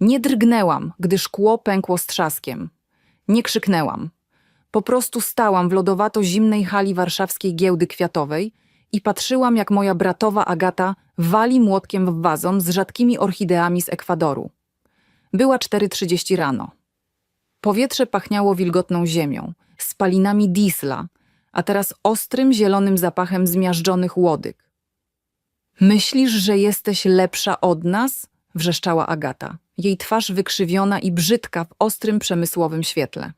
Nie drgnęłam, gdy szkło pękło z trzaskiem. Nie krzyknęłam. Po prostu stałam w lodowato-zimnej hali warszawskiej giełdy kwiatowej i patrzyłam, jak moja bratowa Agata wali młotkiem w wazon z rzadkimi orchideami z Ekwadoru. Była 4.30 rano. Powietrze pachniało wilgotną ziemią, spalinami diesla, a teraz ostrym, zielonym zapachem zmiażdżonych łodyg. Myślisz, że jesteś lepsza od nas? wrzeszczała Agata, jej twarz wykrzywiona i brzydka w ostrym, przemysłowym świetle.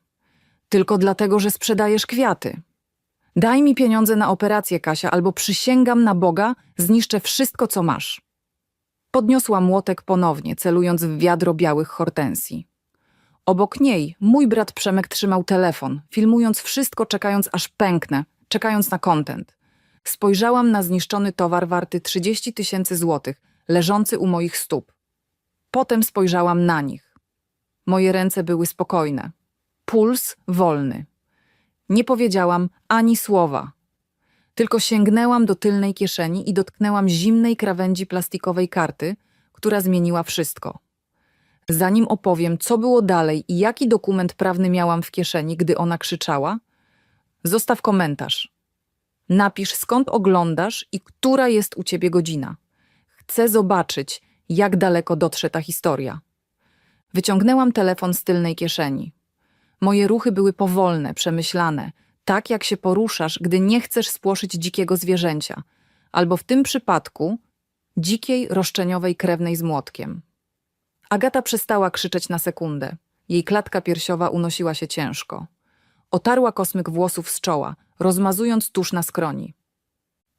Tylko dlatego, że sprzedajesz kwiaty. Daj mi pieniądze na operację, Kasia, albo przysięgam na Boga, zniszczę wszystko, co masz. Podniosła młotek ponownie, celując w wiadro białych hortensji. Obok niej mój brat Przemek trzymał telefon, filmując wszystko, czekając aż pęknę, czekając na kontent. Spojrzałam na zniszczony towar warty 30 tysięcy złotych, leżący u moich stóp. Potem spojrzałam na nich. Moje ręce były spokojne. Puls wolny. Nie powiedziałam ani słowa. Tylko sięgnęłam do tylnej kieszeni i dotknęłam zimnej krawędzi plastikowej karty, która zmieniła wszystko. Zanim opowiem, co było dalej i jaki dokument prawny miałam w kieszeni, gdy ona krzyczała, zostaw komentarz. Napisz, skąd oglądasz i która jest u ciebie godzina. Chcę zobaczyć, jak daleko dotrze ta historia. Wyciągnęłam telefon z tylnej kieszeni. Moje ruchy były powolne, przemyślane, tak jak się poruszasz, gdy nie chcesz spłoszyć dzikiego zwierzęcia, albo w tym przypadku dzikiej, roszczeniowej krewnej z młotkiem. Agata przestała krzyczeć na sekundę. Jej klatka piersiowa unosiła się ciężko. Otarła kosmyk włosów z czoła, rozmazując tusz na skroni.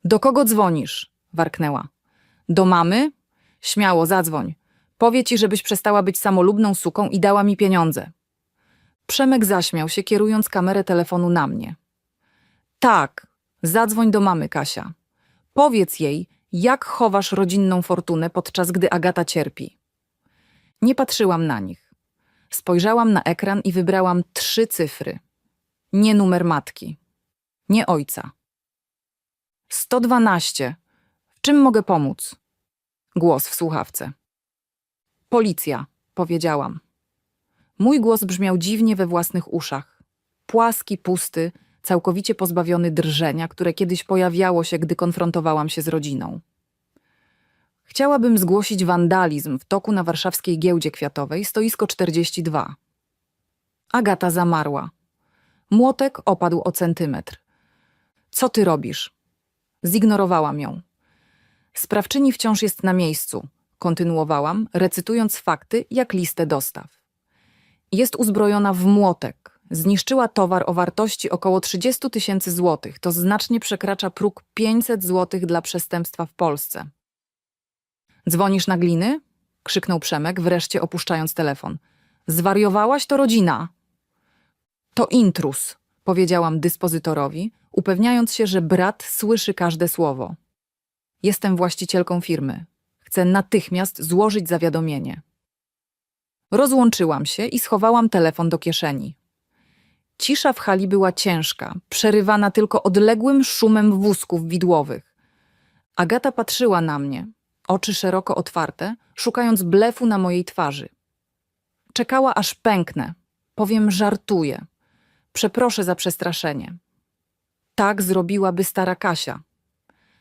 Do kogo dzwonisz? warknęła. Do mamy? Śmiało, zadzwoń. Powie ci, żebyś przestała być samolubną suką i dała mi pieniądze. Przemek zaśmiał się, kierując kamerę telefonu na mnie. Tak, zadzwoń do mamy, Kasia. Powiedz jej, jak chowasz rodzinną fortunę, podczas gdy Agata cierpi. Nie patrzyłam na nich. Spojrzałam na ekran i wybrałam trzy cyfry. Nie numer matki. Nie ojca. 112. W czym mogę pomóc? Głos w słuchawce. Policja, powiedziałam. Mój głos brzmiał dziwnie we własnych uszach. Płaski, pusty, całkowicie pozbawiony drżenia, które kiedyś pojawiało się, gdy konfrontowałam się z rodziną. Chciałabym zgłosić wandalizm w toku na warszawskiej giełdzie kwiatowej, stoisko 42. Agata zamarła. Młotek opadł o centymetr. Co ty robisz? Zignorowałam ją. Sprawczyni wciąż jest na miejscu, kontynuowałam, recytując fakty jak listę dostaw. Jest uzbrojona w młotek. Zniszczyła towar o wartości około 30 tysięcy złotych. To znacznie przekracza próg 500 złotych dla przestępstwa w Polsce. Dzwonisz na gliny? krzyknął Przemek, wreszcie opuszczając telefon. Zwariowałaś to rodzina. To intrus, powiedziałam dyspozytorowi, upewniając się, że brat słyszy każde słowo. Jestem właścicielką firmy. Chcę natychmiast złożyć zawiadomienie. Rozłączyłam się i schowałam telefon do kieszeni. Cisza w hali była ciężka, przerywana tylko odległym szumem wózków widłowych. Agata patrzyła na mnie, oczy szeroko otwarte, szukając blefu na mojej twarzy. Czekała aż pęknę. Powiem, żartuję. Przeproszę za przestraszenie. Tak zrobiłaby stara Kasia.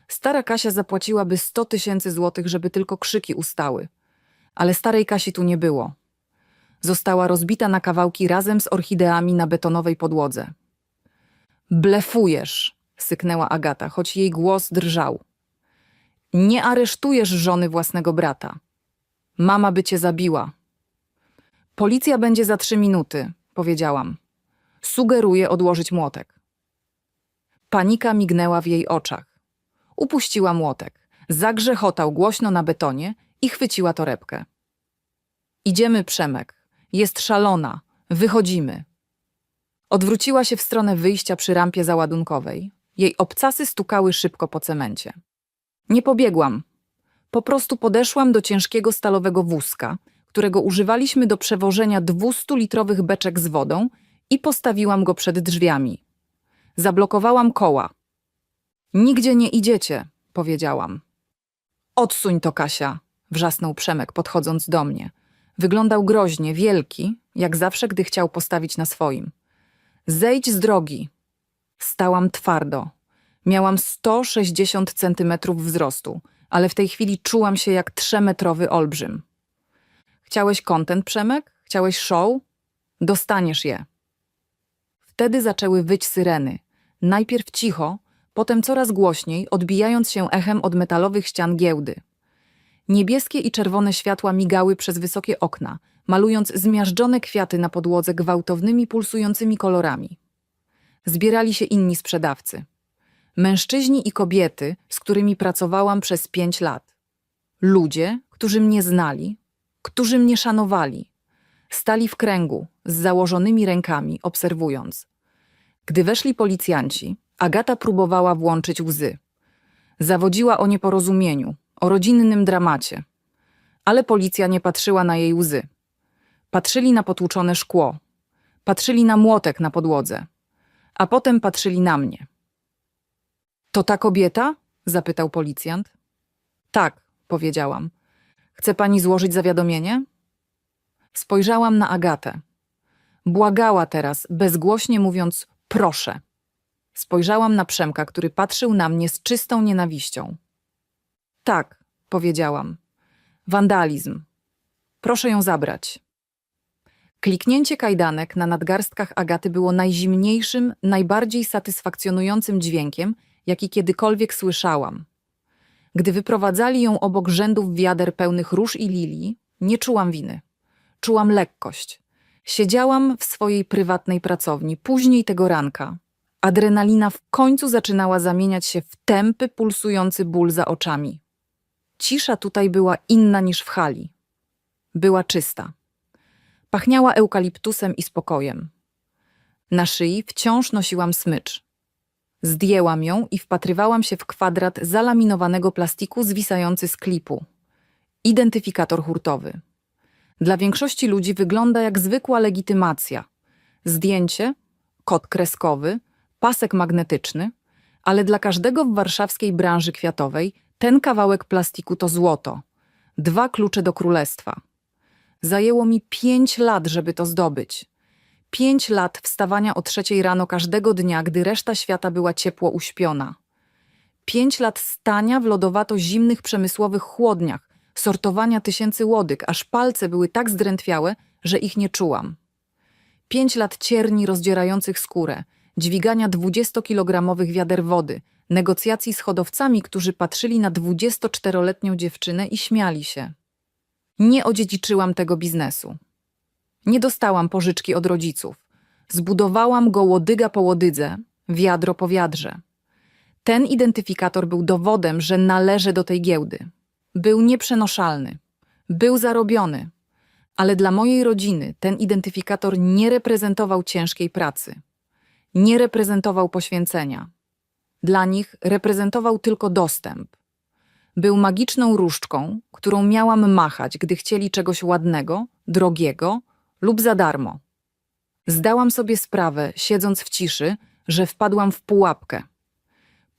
Stara Kasia zapłaciłaby 100 tysięcy złotych, żeby tylko krzyki ustały. Ale starej Kasi tu nie było. Została rozbita na kawałki razem z orchideami na betonowej podłodze. Blefujesz, syknęła Agata, choć jej głos drżał. Nie aresztujesz żony własnego brata. Mama by cię zabiła. Policja będzie za trzy minuty, powiedziałam. Sugeruję odłożyć młotek. Panika mignęła w jej oczach. Upuściła młotek, zagrzechotał głośno na betonie i chwyciła torebkę. Idziemy, Przemek. Jest szalona. Wychodzimy. Odwróciła się w stronę wyjścia przy rampie załadunkowej. Jej obcasy stukały szybko po cemencie. Nie pobiegłam. Po prostu podeszłam do ciężkiego stalowego wózka, którego używaliśmy do przewożenia 200-litrowych beczek z wodą i postawiłam go przed drzwiami. Zablokowałam koła. Nigdzie nie idziecie, powiedziałam. Odsuń to, Kasia, wrzasnął Przemek, podchodząc do mnie. Wyglądał groźnie, wielki, jak zawsze, gdy chciał postawić na swoim. Zejdź z drogi. Stałam twardo. Miałam 160 centymetrów wzrostu, ale w tej chwili czułam się jak trzymetrowy olbrzym. Chciałeś content, Przemek? Chciałeś show? Dostaniesz je. Wtedy zaczęły wyć syreny. Najpierw cicho, potem coraz głośniej, odbijając się echem od metalowych ścian giełdy. Niebieskie i czerwone światła migały przez wysokie okna, malując zmiażdżone kwiaty na podłodze gwałtownymi, pulsującymi kolorami. Zbierali się inni sprzedawcy. Mężczyźni i kobiety, z którymi pracowałam przez pięć lat. Ludzie, którzy mnie znali, którzy mnie szanowali. Stali w kręgu, z założonymi rękami, obserwując. Gdy weszli policjanci, Agata próbowała włączyć łzy. Zawodziła o nieporozumieniu, o rodzinnym dramacie. Ale policja nie patrzyła na jej łzy. Patrzyli na potłuczone szkło. Patrzyli na młotek na podłodze. A potem patrzyli na mnie. To ta kobieta? zapytał policjant. Tak, powiedziałam. Chce pani złożyć zawiadomienie? Spojrzałam na Agatę. Błagała teraz, bezgłośnie mówiąc proszę. Spojrzałam na Przemka, który patrzył na mnie z czystą nienawiścią. Tak, powiedziałam. Wandalizm. Proszę ją zabrać. Kliknięcie kajdanek na nadgarstkach Agaty było najzimniejszym, najbardziej satysfakcjonującym dźwiękiem, jaki kiedykolwiek słyszałam. Gdy wyprowadzali ją obok rzędów wiader pełnych róż i lilii, nie czułam winy. Czułam lekkość. Siedziałam w swojej prywatnej pracowni, później tego ranka. Adrenalina w końcu zaczynała zamieniać się w tępy, pulsujący ból za oczami. Cisza tutaj była inna niż w hali. Była czysta. Pachniała eukaliptusem i spokojem. Na szyi wciąż nosiłam smycz. Zdjęłam ją i wpatrywałam się w kwadrat zalaminowanego plastiku zwisający z klipu. Identyfikator hurtowy. Dla większości ludzi wygląda jak zwykła legitymacja. Zdjęcie, kod kreskowy, pasek magnetyczny, ale dla każdego w warszawskiej branży kwiatowej ten kawałek plastiku to złoto. Dwa klucze do królestwa. Zajęło mi pięć lat, żeby to zdobyć. Pięć lat wstawania o trzeciej rano każdego dnia, gdy reszta świata była ciepło uśpiona. Pięć lat stania w lodowato-zimnych przemysłowych chłodniach, sortowania tysięcy łodyg, aż palce były tak zdrętwiałe, że ich nie czułam. Pięć lat cierni rozdzierających skórę, dźwigania dwudziestokilogramowych wiader wody, negocjacji z hodowcami, którzy patrzyli na 24-letnią dziewczynę i śmiali się. Nie odziedziczyłam tego biznesu. Nie dostałam pożyczki od rodziców. Zbudowałam go łodyga po łodydze, wiadro po wiadrze. Ten identyfikator był dowodem, że należę do tej giełdy. Był nieprzenoszalny. Był zarobiony. Ale dla mojej rodziny ten identyfikator nie reprezentował ciężkiej pracy. Nie reprezentował poświęcenia. Dla nich reprezentował tylko dostęp. Był magiczną różdżką, którą miałam machać, gdy chcieli czegoś ładnego, drogiego lub za darmo. Zdałam sobie sprawę, siedząc w ciszy, że wpadłam w pułapkę.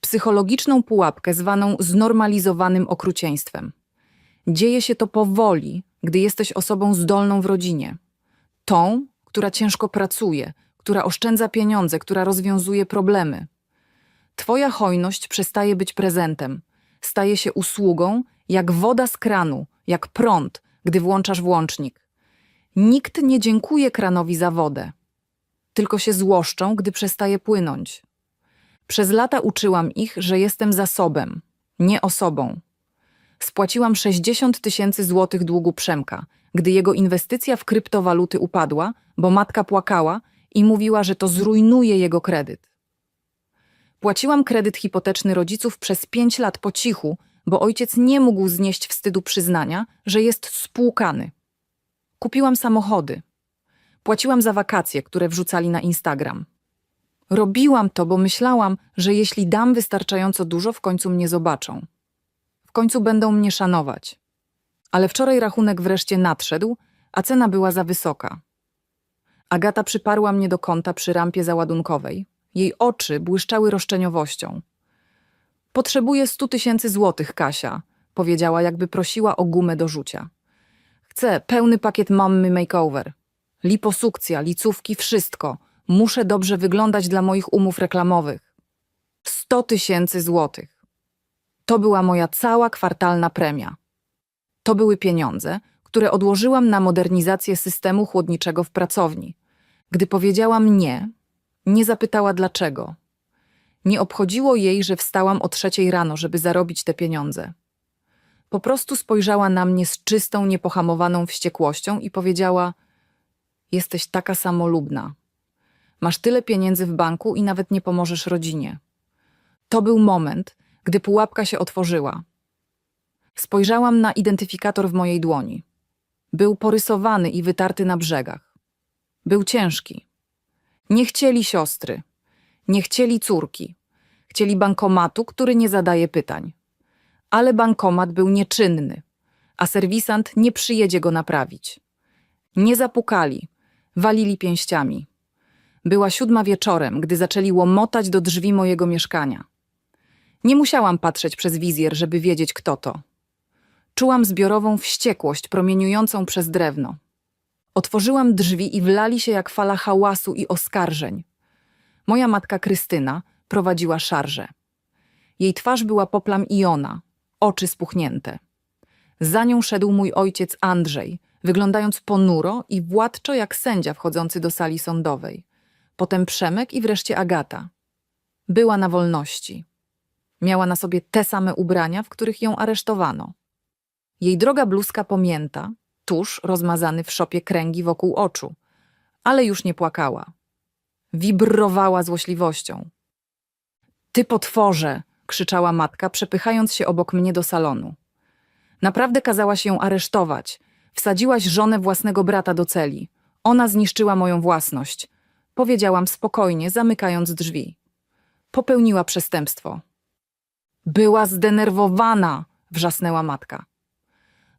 Psychologiczną pułapkę zwaną znormalizowanym okrucieństwem. Dzieje się to powoli, gdy jesteś osobą zdolną w rodzinie. Tą, która ciężko pracuje, która oszczędza pieniądze, która rozwiązuje problemy. Twoja hojność przestaje być prezentem, staje się usługą, jak woda z kranu, jak prąd, gdy włączasz włącznik. Nikt nie dziękuje kranowi za wodę, tylko się złoszczą, gdy przestaje płynąć. Przez lata uczyłam ich, że jestem zasobem, nie osobą. Spłaciłam 60 tysięcy złotych długu Przemka, gdy jego inwestycja w kryptowaluty upadła, bo matka płakała i mówiła, że to zrujnuje jego kredyt. Płaciłam kredyt hipoteczny rodziców przez pięć lat po cichu, bo ojciec nie mógł znieść wstydu przyznania, że jest spłukany. Kupiłam samochody. Płaciłam za wakacje, które wrzucali na Instagram. Robiłam to, bo myślałam, że jeśli dam wystarczająco dużo, w końcu mnie zobaczą. W końcu będą mnie szanować. Ale wczoraj rachunek wreszcie nadszedł, a cena była za wysoka. Agata przyparła mnie do kąta przy rampie załadunkowej. Jej oczy błyszczały roszczeniowością. Potrzebuję stu tysięcy złotych, Kasia, powiedziała, jakby prosiła o gumę do rzucia. Chcę pełny pakiet mamy makeover. Liposukcja, licówki, wszystko. Muszę dobrze wyglądać dla moich umów reklamowych. 100 tysięcy złotych. To była moja cała kwartalna premia. To były pieniądze, które odłożyłam na modernizację systemu chłodniczego w pracowni. Gdy powiedziałam nie, nie zapytała dlaczego. Nie obchodziło jej, że wstałam o trzeciej rano, żeby zarobić te pieniądze. Po prostu spojrzała na mnie z czystą, niepohamowaną wściekłością i powiedziała: Jesteś taka samolubna. Masz tyle pieniędzy w banku i nawet nie pomożesz rodzinie. To był moment, gdy pułapka się otworzyła. Spojrzałam na identyfikator w mojej dłoni. Był porysowany i wytarty na brzegach. Był ciężki. Nie chcieli siostry. Nie chcieli córki. Chcieli bankomatu, który nie zadaje pytań. Ale bankomat był nieczynny, a serwisant nie przyjedzie go naprawić. Nie zapukali, walili pięściami. Była siódma wieczorem, gdy zaczęli łomotać do drzwi mojego mieszkania. Nie musiałam patrzeć przez wizjer, żeby wiedzieć, kto to. Czułam zbiorową wściekłość promieniującą przez drewno. Otworzyłam drzwi i wlali się jak fala hałasu i oskarżeń. Moja matka Krystyna prowadziła szarżę. Jej twarz była poplam Iona, oczy spuchnięte. Za nią szedł mój ojciec Andrzej, wyglądając ponuro i władczo jak sędzia wchodzący do sali sądowej. Potem Przemek i wreszcie Agata. Była na wolności. Miała na sobie te same ubrania, w których ją aresztowano. Jej droga bluzka pomięta, tusz rozmazany w szopie kręgi wokół oczu, ale już nie płakała. Wibrowała złośliwością. Ty potworze! krzyczała matka, przepychając się obok mnie do salonu. Naprawdę kazałaś ją aresztować. Wsadziłaś żonę własnego brata do celi. Ona zniszczyła moją własność. Powiedziałam spokojnie, zamykając drzwi. Popełniła przestępstwo. Była zdenerwowana, wrzasnęła matka.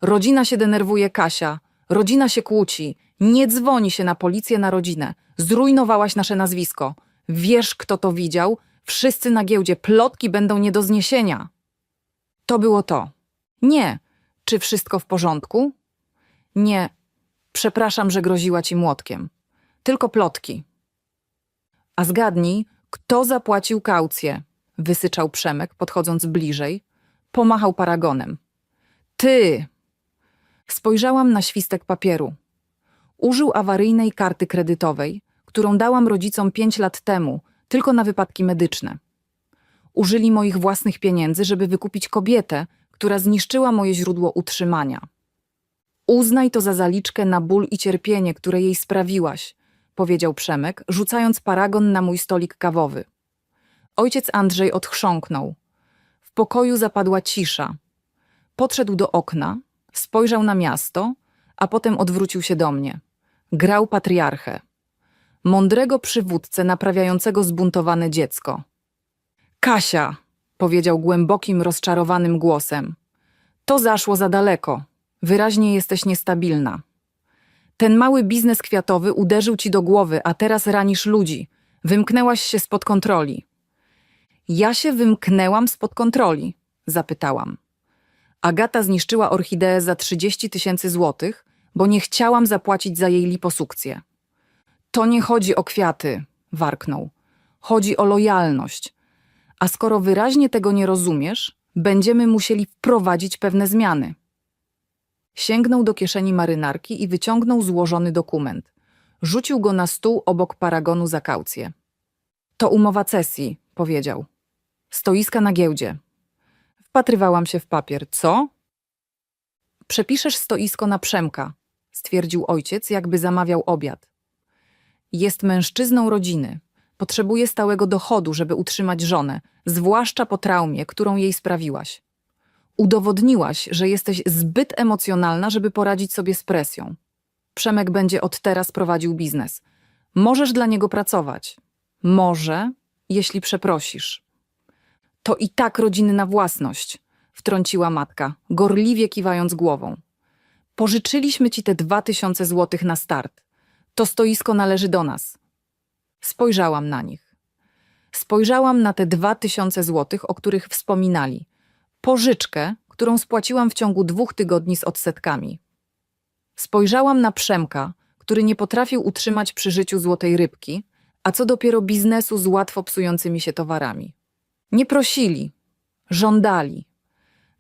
Rodzina się denerwuje, Kasia. Rodzina się kłóci. Nie dzwoni się na policję na rodzinę. Zrujnowałaś nasze nazwisko. Wiesz, kto to widział? Wszyscy na giełdzie. Plotki będą nie do zniesienia. To było to. Nie. Czy wszystko w porządku? Nie. Przepraszam, że groziła ci młotkiem. Tylko plotki. A zgadnij, kto zapłacił kaucję? Wysyczał Przemek, podchodząc bliżej. Pomachał paragonem. Ty! Spojrzałam na świstek papieru. Użył awaryjnej karty kredytowej, którą dałam rodzicom pięć lat temu, tylko na wypadki medyczne. Użyli moich własnych pieniędzy, żeby wykupić kobietę, która zniszczyła moje źródło utrzymania. Uznaj to za zaliczkę na ból i cierpienie, które jej sprawiłaś, powiedział Przemek, rzucając paragon na mój stolik kawowy. Ojciec Andrzej odchrząknął. W pokoju zapadła cisza. Podszedł do okna, spojrzał na miasto, a potem odwrócił się do mnie. Grał patriarchę. Mądrego przywódcę naprawiającego zbuntowane dziecko. Kasia, powiedział głębokim, rozczarowanym głosem. To zaszło za daleko. Wyraźnie jesteś niestabilna. Ten mały biznes kwiatowy uderzył ci do głowy, a teraz ranisz ludzi. Wymknęłaś się spod kontroli. Ja się wymknęłam spod kontroli? Zapytałam. Agata zniszczyła orchideę za 30 tysięcy złotych, bo nie chciałam zapłacić za jej liposukcję. To nie chodzi o kwiaty, warknął. Chodzi o lojalność. A skoro wyraźnie tego nie rozumiesz, będziemy musieli wprowadzić pewne zmiany. Sięgnął do kieszeni marynarki i wyciągnął złożony dokument. Rzucił go na stół obok paragonu za kaucję. To umowa cesji, powiedział. Stoiska na giełdzie. Wpatrywałam się w papier. Co? Przepiszesz stoisko na Przemka, stwierdził ojciec, jakby zamawiał obiad. Jest mężczyzną rodziny. Potrzebuje stałego dochodu, żeby utrzymać żonę, zwłaszcza po traumie, którą jej sprawiłaś. Udowodniłaś, że jesteś zbyt emocjonalna, żeby poradzić sobie z presją. Przemek będzie od teraz prowadził biznes. Możesz dla niego pracować. Może, jeśli przeprosisz. To i tak rodzinna własność, wtrąciła matka, gorliwie kiwając głową. Pożyczyliśmy ci te dwa tysiące złotych na start. To stoisko należy do nas. Spojrzałam na nich. Spojrzałam na te dwa tysiące złotych, o których wspominali. Pożyczkę, którą spłaciłam w ciągu dwóch tygodni z odsetkami. Spojrzałam na Przemka, który nie potrafił utrzymać przy życiu złotej rybki, a co dopiero biznesu z łatwo psującymi się towarami. Nie prosili, żądali.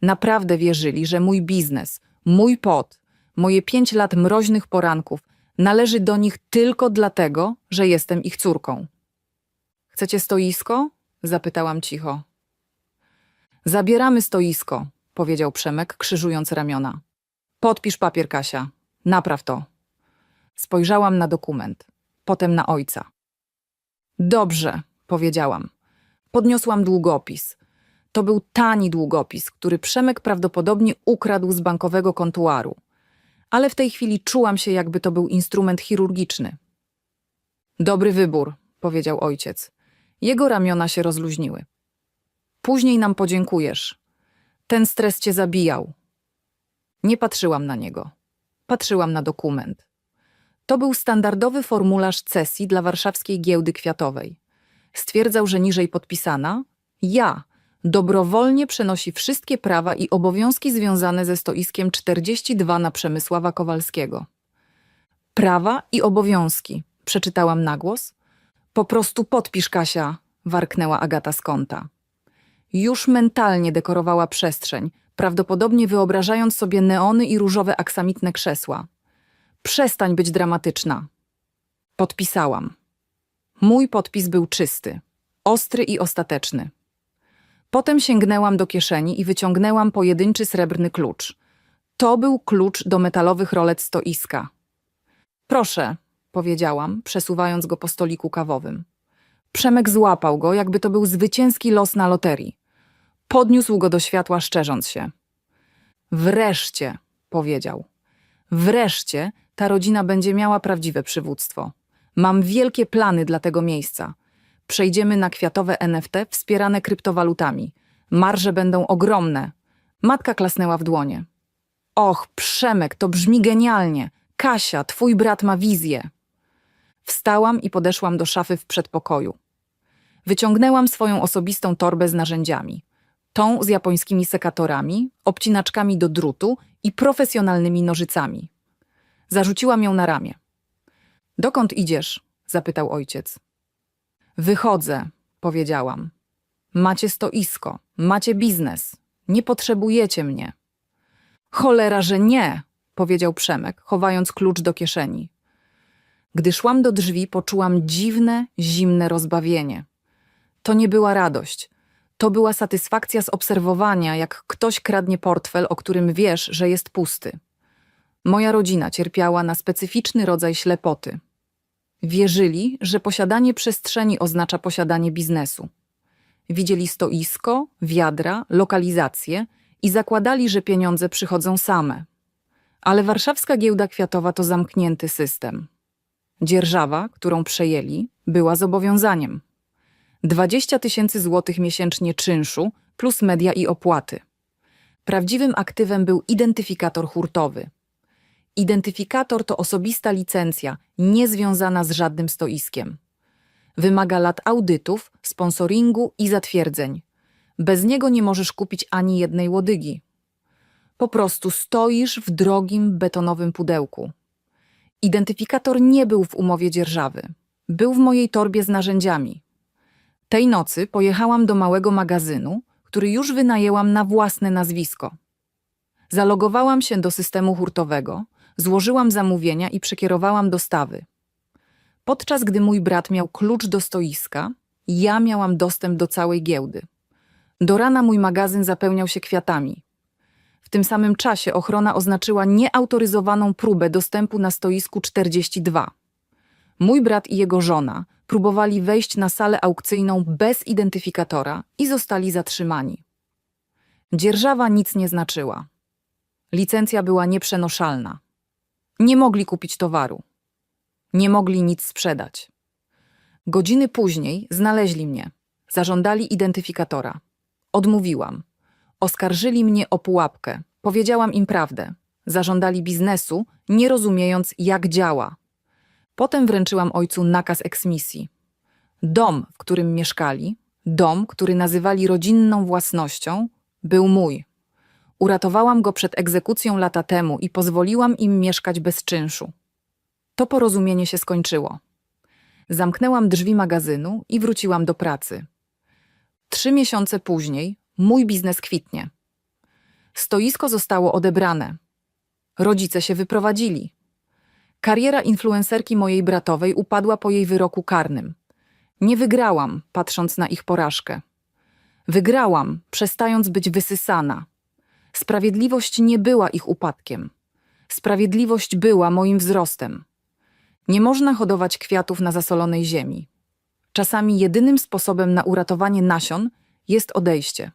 Naprawdę wierzyli, że mój biznes, mój pot, moje pięć lat mroźnych poranków należy do nich tylko dlatego, że jestem ich córką. Chcecie stoisko? zapytałam cicho. Zabieramy stoisko, powiedział Przemek, krzyżując ramiona. Podpisz papier, Kasia. Napraw to. Spojrzałam na dokument, potem na ojca. Dobrze, powiedziałam. Podniosłam długopis. To był tani długopis, który Przemek prawdopodobnie ukradł z bankowego kontuaru. Ale w tej chwili czułam się, jakby to był instrument chirurgiczny. Dobry wybór, powiedział ojciec. Jego ramiona się rozluźniły. Później nam podziękujesz. Ten stres cię zabijał. Nie patrzyłam na niego. Patrzyłam na dokument. To był standardowy formularz cesji dla warszawskiej giełdy kwiatowej. Stwierdzał, że niżej podpisana ja dobrowolnie przenosi wszystkie prawa i obowiązki związane ze stoiskiem 42 na Przemysława Kowalskiego. Prawa i obowiązki, przeczytałam na głos. Po prostu podpisz, Kasia, warknęła Agata z kąta. Już mentalnie dekorowała przestrzeń, prawdopodobnie wyobrażając sobie neony i różowe aksamitne krzesła. Przestań być dramatyczna. Podpisałam. Mój podpis był czysty, ostry i ostateczny. Potem sięgnęłam do kieszeni i wyciągnęłam pojedynczy srebrny klucz. To był klucz do metalowych rolet stoiska. Proszę, powiedziałam, przesuwając go po stoliku kawowym. Przemek złapał go, jakby to był zwycięski los na loterii. Podniósł go do światła, szczerząc się. Wreszcie, powiedział. Wreszcie ta rodzina będzie miała prawdziwe przywództwo. Mam wielkie plany dla tego miejsca. Przejdziemy na kwiatowe NFT wspierane kryptowalutami. Marże będą ogromne. Matka klasnęła w dłonie. Och, Przemek, to brzmi genialnie. Kasia, twój brat ma wizję. Wstałam i podeszłam do szafy w przedpokoju. Wyciągnęłam swoją osobistą torbę z narzędziami. Tą z japońskimi sekatorami, obcinaczkami do drutu i profesjonalnymi nożycami. Zarzuciłam ją na ramię. Dokąd idziesz? zapytał ojciec. Wychodzę, powiedziałam. Macie stoisko, macie biznes, nie potrzebujecie mnie. Cholera, że nie, powiedział Przemek, chowając klucz do kieszeni. Gdy szłam do drzwi, poczułam dziwne, zimne rozbawienie. To nie była radość. To była satysfakcja z obserwowania, jak ktoś kradnie portfel, o którym wiesz, że jest pusty. Moja rodzina cierpiała na specyficzny rodzaj ślepoty. Wierzyli, że posiadanie przestrzeni oznacza posiadanie biznesu. Widzieli stoisko, wiadra, lokalizację i zakładali, że pieniądze przychodzą same. Ale warszawska giełda kwiatowa to zamknięty system. Dzierżawa, którą przejęli, była zobowiązaniem. 20 tysięcy złotych miesięcznie czynszu plus media i opłaty. Prawdziwym aktywem był identyfikator hurtowy. Identyfikator to osobista licencja, niezwiązana z żadnym stoiskiem. Wymaga lat audytów, sponsoringu i zatwierdzeń. Bez niego nie możesz kupić ani jednej łodygi. Po prostu stoisz w drogim betonowym pudełku. Identyfikator nie był w umowie dzierżawy. Był w mojej torbie z narzędziami. Tej nocy pojechałam do małego magazynu, który już wynajęłam na własne nazwisko. Zalogowałam się do systemu hurtowego, złożyłam zamówienia i przekierowałam dostawy. Podczas gdy mój brat miał klucz do stoiska, ja miałam dostęp do całej giełdy. Do rana mój magazyn zapełniał się kwiatami. W tym samym czasie ochrona oznaczyła nieautoryzowaną próbę dostępu na stoisku 42. Mój brat i jego żona próbowali wejść na salę aukcyjną bez identyfikatora i zostali zatrzymani. Dzierżawa nic nie znaczyła. Licencja była nieprzenoszalna. Nie mogli kupić towaru. Nie mogli nic sprzedać. Godziny później znaleźli mnie. Zażądali identyfikatora. Odmówiłam. Oskarżyli mnie o pułapkę. Powiedziałam im prawdę. Zażądali biznesu, nie rozumiejąc, jak działa. Potem wręczyłam ojcu nakaz eksmisji. Dom, w którym mieszkali, dom, który nazywali rodzinną własnością, był mój. Uratowałam go przed egzekucją lata temu i pozwoliłam im mieszkać bez czynszu. To porozumienie się skończyło. Zamknęłam drzwi magazynu i wróciłam do pracy. Trzy miesiące później mój biznes kwitnie. Stoisko zostało odebrane. Rodzice się wyprowadzili. Kariera influencerki mojej bratowej upadła po jej wyroku karnym. Nie wygrałam, patrząc na ich porażkę. Wygrałam, przestając być wysysana. Sprawiedliwość nie była ich upadkiem. Sprawiedliwość była moim wzrostem. Nie można hodować kwiatów na zasolonej ziemi. Czasami jedynym sposobem na uratowanie nasion jest odejście.